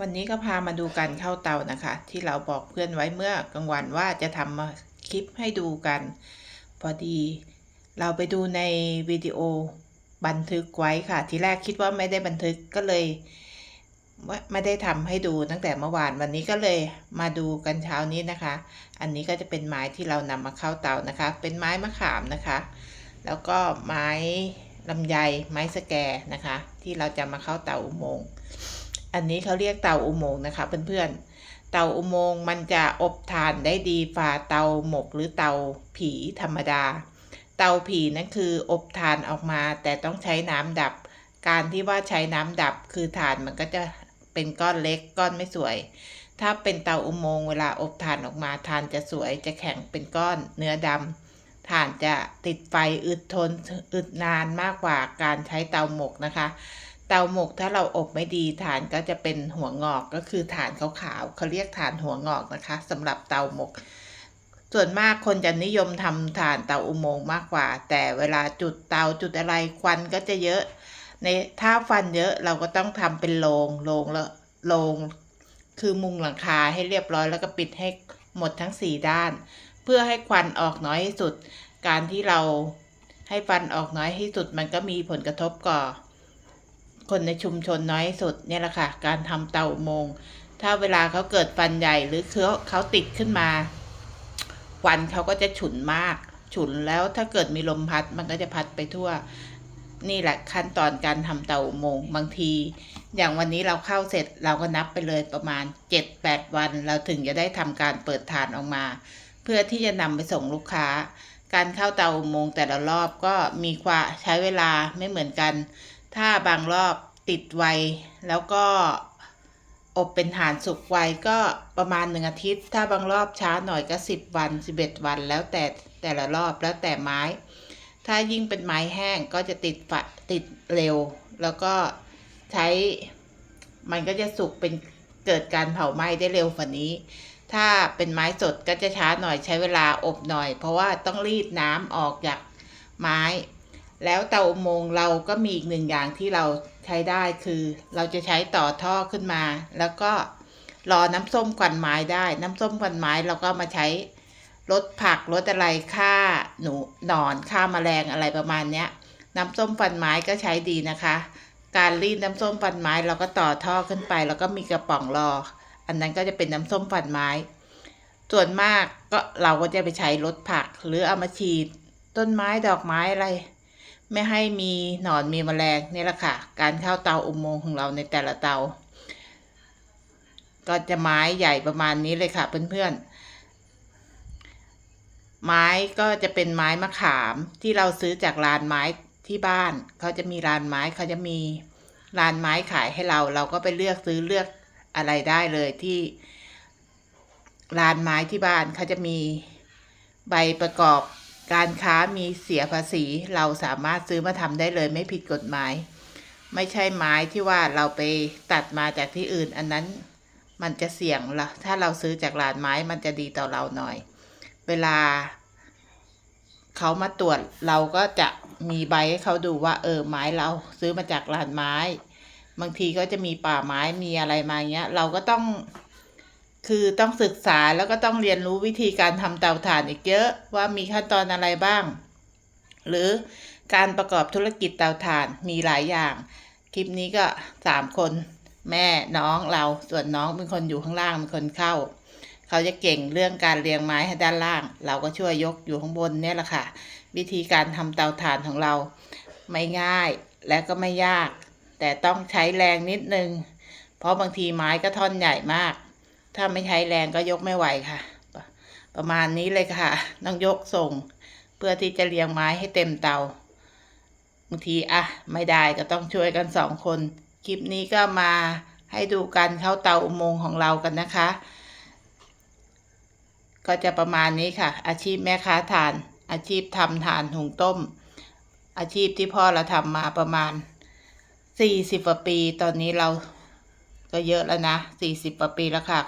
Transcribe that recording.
วันนี้ก็พามาดูการเข้าเตานะคะ ที่เราบอกเพื่อนไว้เมื่อกลางวันว่าจะทำมาคลิปให้ดูกัน พอดี เราไปดูในวิดีโอบันทึกไว้ค่ะ ทีแรกคิดว่าไม่ได้บันทึกก็เลยว่าไม่ได้ทำให้ดูตั้งแต่เมื่อวานวันนี้ก็เลยมาดูกันเช้านี้นะคะ อันนี้ก็จะเป็นไม้ที่เรานำมาเข้าเตานะคะ เป็นไม้มะขามนะคะ แล้วก็ไม้ลำไยไม้สแกนะคะ ที่เราจะมาเข้าเตาอุโมงค์ อันนี้เขาเรียกเตาอุโมงค์นะคะเพื่อนๆ เตาอุโมงค์มันจะอบถ่านได้ดีฝ่าเตาหมกหรือเตาผีธรรมดา เตาผีนั่นคืออบถ่านออกมาแต่ต้องใช้น้ำดับ การที่ว่าใช้น้ำดับคือถ่านมันก็จะเป็นก้อนเล็กก้อนไม่สวย ถ้าเป็นเตาอุโมงค์เวลาอบถ่านออกมาถ่านจะสวยจะแข็งเป็นก้อนเนื้อดำถ่านจะติดไฟอึดทนอึดนานมากกว่าการใช้เตาหมกนะคะ เตาหมกถ้าเราอบไม่ดีฐานก็จะเป็นหัวงอกก็คือฐานขาวๆเขาเรียกฐานหัวงอกนะคะสำหรับเตาหมก ส่วนมากคนจะนิยมทำฐานเตาอุโมงค์มากกว่า แต่เวลาจุดเตาจุดอะไรควันก็จะเยอะ ในถ้าฟันเยอะเราก็ต้องทำเป็นโลงโลงแล้วโลงคือมุงหลังคาให้เรียบร้อยแล้วก็ปิดให้หมดทั้งสี่ด้าน เพื่อให้ควันออกน้อยที่สุด การที่เราให้ฟันออกน้อยที่สุดมันก็มีผลกระทบก่อ คนในชุมชนน้อยสุดเนี่ยแหละค่ะ การทำเตาอุโมง ถ้าเวลาเขาเกิดฟันใหญ่หรือเขาเขาติดขึ้นมาควันเขาก็จะฉุนมาก ฉุนแล้วถ้าเกิดมีลมพัดมันก็จะพัดไปทั่ว นี่แหละขั้นตอนการทำเตาอุโมงบางที อย่างวันนี้เราเข้าเสร็จเราก็นับไปเลยประมาณ 7-8 วัน เราถึงจะได้ทำการเปิดฐานออกมา เพื่อที่จะนำไปส่งลูกค้าการเข้าเตาอุโมงแต่ละรอบก็มีความใช้เวลาไม่เหมือนกัน ถ้าบางรอบติดไว แล้วก็อบเป็นฐานสุกไวก็ประมาณหนึ่งอาทิตย์ ถ้าบางรอบช้าหน่อยก็สิบวันสิบเอ็ดวัน แล้วแต่แต่ละรอบแล้วแต่ไม้ ถ้ายิ่งเป็นไม้แห้งก็จะติดฝะติดเร็ว แล้วก็ใช้มันก็จะสุกเป็นเกิดการเผาไหม้ได้เร็วกว่านี้ ถ้าเป็นไม้สดก็จะช้าหน่อยใช้เวลาอบหน่อย เพราะว่าต้องรีดน้ำออกจากไม้ แล้วเตาอุโมงค์เราก็มีอีกหนึ่งอย่างที่เราใช้ได้คือ เราจะใช้ต่อท่อขึ้นมา แล้วก็รอน้ำส้มควันไม้ได้ น้ำส้มควันไม้เราก็มาใช้ลดผักลดอะไรฆ่าหนูหนอนฆ่าแมลงอะไรประมาณเนี้ย น้ำส้มฟันไม้ก็ใช้ดีนะคะ การรีดน้ำส้มฟันไม้เราก็ต่อท่อขึ้นไป แล้วก็มีกระป๋องรอ อันนั้นก็จะเป็นน้ำส้มฟันไม้ ส่วนมากก็เราก็จะไปใช้ลดผัก หรือเอามาฉีดต้นไม้ดอกไม้อะไร ไม่ให้มีหนอนมีแมลงนี่แหละค่ะ การเข้าเตาอุโมงค์ของเราในแต่ละเตา ก็จะไม้ใหญ่ประมาณนี้เลยค่ะเพื่อนๆ ไม้ก็จะเป็นไม้มะขามที่เราซื้อจากร้านไม้ที่บ้าน เขาจะมีร้านไม้เขาจะมีร้านไม้ขายให้เรา เราก็ไปเลือกซื้อเลือกอะไรได้เลยที่ร้านไม้ที่บ้านเขาจะมีใบประกอบ การค้ามีเสียภาษี เราสามารถซื้อมาทำได้เลยไม่ผิดกฎหมาย ไม่ใช่ไม้ที่ว่าเราไปตัดมาจากที่อื่น อันนั้นมันจะเสี่ยงละถ้าเราซื้อจากร้านไม้มันจะดีต่อเราหน่อย เวลาเขามาตรวจเราก็จะมีใบให้เขาดูว่า เออไม้เราซื้อมาจากร้านไม้ บางทีก็จะมีป่าไม้มีอะไรมาเงี้ย เราก็ต้อง คือต้องศึกษาแล้วก็ต้องเรียนรู้วิธีการทำเตาถ่านอีกเยอะว่ามีขั้นตอนอะไรบ้าง หรือการประกอบธุรกิจเตาถ่านมีหลายอย่าง คลิปนี้ก็สามคน แม่น้องเราส่วนน้องเป็นคนอยู่ข้างล่างเป็นคนเข้า เขาจะเก่งเรื่องการเรียงไม้ให้ด้านล่าง เราก็ช่วยยกอยู่ข้างบนเนี่ยแหละค่ะ วิธีการทำเตาถ่านของเรา ไม่ง่ายและก็ไม่ยาก แต่ต้องใช้แรงนิดนึง เพราะบางทีไม้ก็ท่อนใหญ่มาก ถ้าไม่ใช้แรงก็ยกไม่ไหวค่ะ ประมาณนี้เลยค่ะ ต้องยกส่ง เพื่อที่จะเรียงไม้ให้เต็มเตาบางทีอะไม่ได้ก็ต้องช่วยกันสองคน คลิปนี้ก็มาให้ดูการเข้าเตาอุโมงค์ของเรากันนะคะ ก็จะประมาณนี้ค่ะ อาชีพแม่ค้าทาน อาชีพทำทานหุงต้ม อาชีพที่พ่อเราทำมาประมาณสี่สิบกว่าปี ตอนนี้เราก็เยอะแล้วนะสี่สิบกว่าปีแล้วค่ะ